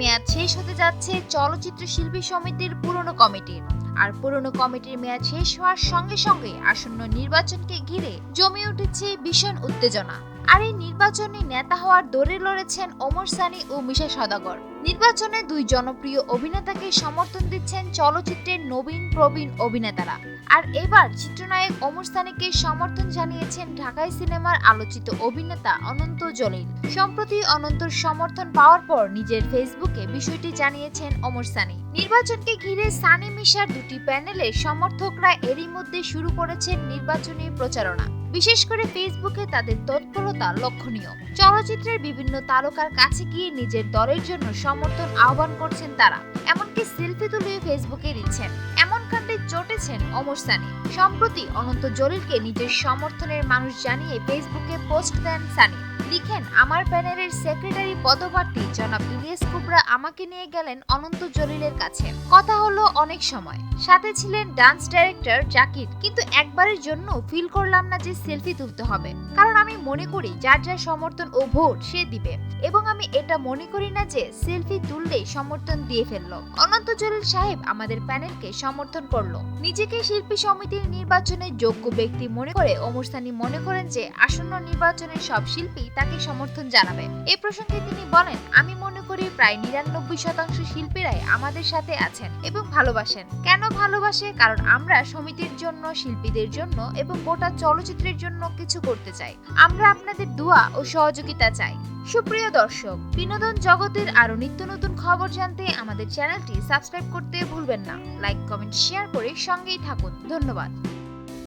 মেয়াদ শেষ হতে যাচ্ছে চলচ্চিত্র শিল্পী সমিতির পুরনো কমিটির। আর পুরনো কমিটির মেয়াদ শেষ হওয়ার সঙ্গে সঙ্গে আসন্ন নির্বাচনকে ঘিরে জমে উঠেছে ভীষণ উত্তেজনা। আর এই নির্বাচনে নেতা হওয়ার দৌড়ে লড়েছেন ওমর সানি ও মিশা সদাগর। নির্বাচনে দুই জনপ্রিয় অভিনেতাকে সমর্থন দিচ্ছেন চলচ্চিত্রের নবীন, প্রবীণ অভিনেতারা। আর এবার চিত্রনায়ক ওমর সানিকে সমর্থন জানিয়েছেন ঢাকাই সিনেমার আলোচিত অভিনেতা অনন্ত জলিল। সম্প্রতি অনন্তর সমর্থন পাওয়ার পর নিজের ফেসবুকে বিষয়টি জানিয়েছেন ওমর সানি। নির্বাচনকে ঘিরে সানি মিশার দুটি প্যানেলে সমর্থকরা এরই মধ্যে শুরু করেছেন নির্বাচনী প্রচারণা। বিশেষ করে ফেসবুকে তাদের তৎপরতা লক্ষণীয়। চলচ্চিত্রের বিভিন্ন তারকার কাছে গিয়ে নিজের দলের জন্য সমর্থন আহ্বান করছেন তারা। এমনকি সেলফি তুলে ফেসবুকে দিচ্ছেন। এমন কাণ্ডে চটেছেন অমর সানি। সম্প্রতি অনন্ত জলিলকে নিজের সমর্থনের মানুষ জানিয়ে ফেসবুকে পোস্ট দেন সানি। লিখেন, আমার প্যানেলের সেক্রেটারি পদপ্রার্থী জনাব ইলিয়াস কুবরা আমাকে নিয়ে গেলেন অনন্ত জলিলের কাছে। কথা হলো অনেক সময়। সাথে ছিলেন ডান্স ডাইরেক্টর জাকির, কিন্তু একবারের জন্য ফিল করলাম না যে সেলফি তুলতে হবে। কারণ আমি মনে করি যার যার সমর্থন ও ভোট সে দিবে। এবং আমি এটা মনে করি না যে সেলফি তুললেই সমর্থন দিয়ে ফেলল। অনন্ত জলিল সাহেব আমাদের প্যানেলকে সমর্থন করল। নিজেকে শিল্পী সমিতির নির্বাচনে যোগ্য ব্যক্তি মনে করে সানি মনে করেন যে আসন্ন নির্বাচনের সব শিল্পী সমর্থন জানাবে এ প্রসঙ্গে তিনি বলেন, আমি মনে করি প্রায় নিরানব্বই শতাংশ শিল্পীরাই আমাদের সাথে আছেন এবং ভালোবাসেন। কেন ভালোবাসে? কারণ আমরা সমিতির জন্য, শিল্পীদের জন্য এবং গোটা চলচ্চিত্রের জন্য কিছু করতে চাই। আমরা আপনাদের দোয়া ও সহযোগিতা চাই। সুপ্রিয় দর্শক, বিনোদন জগতের আরও নিত্য নতুন খবর জানতে আমাদের চ্যানেলটি সাবস্ক্রাইব করতে ভুলবেন না। লাইক, কমেন্ট, শেয়ার করে সঙ্গেই থাকুন। ধন্যবাদ।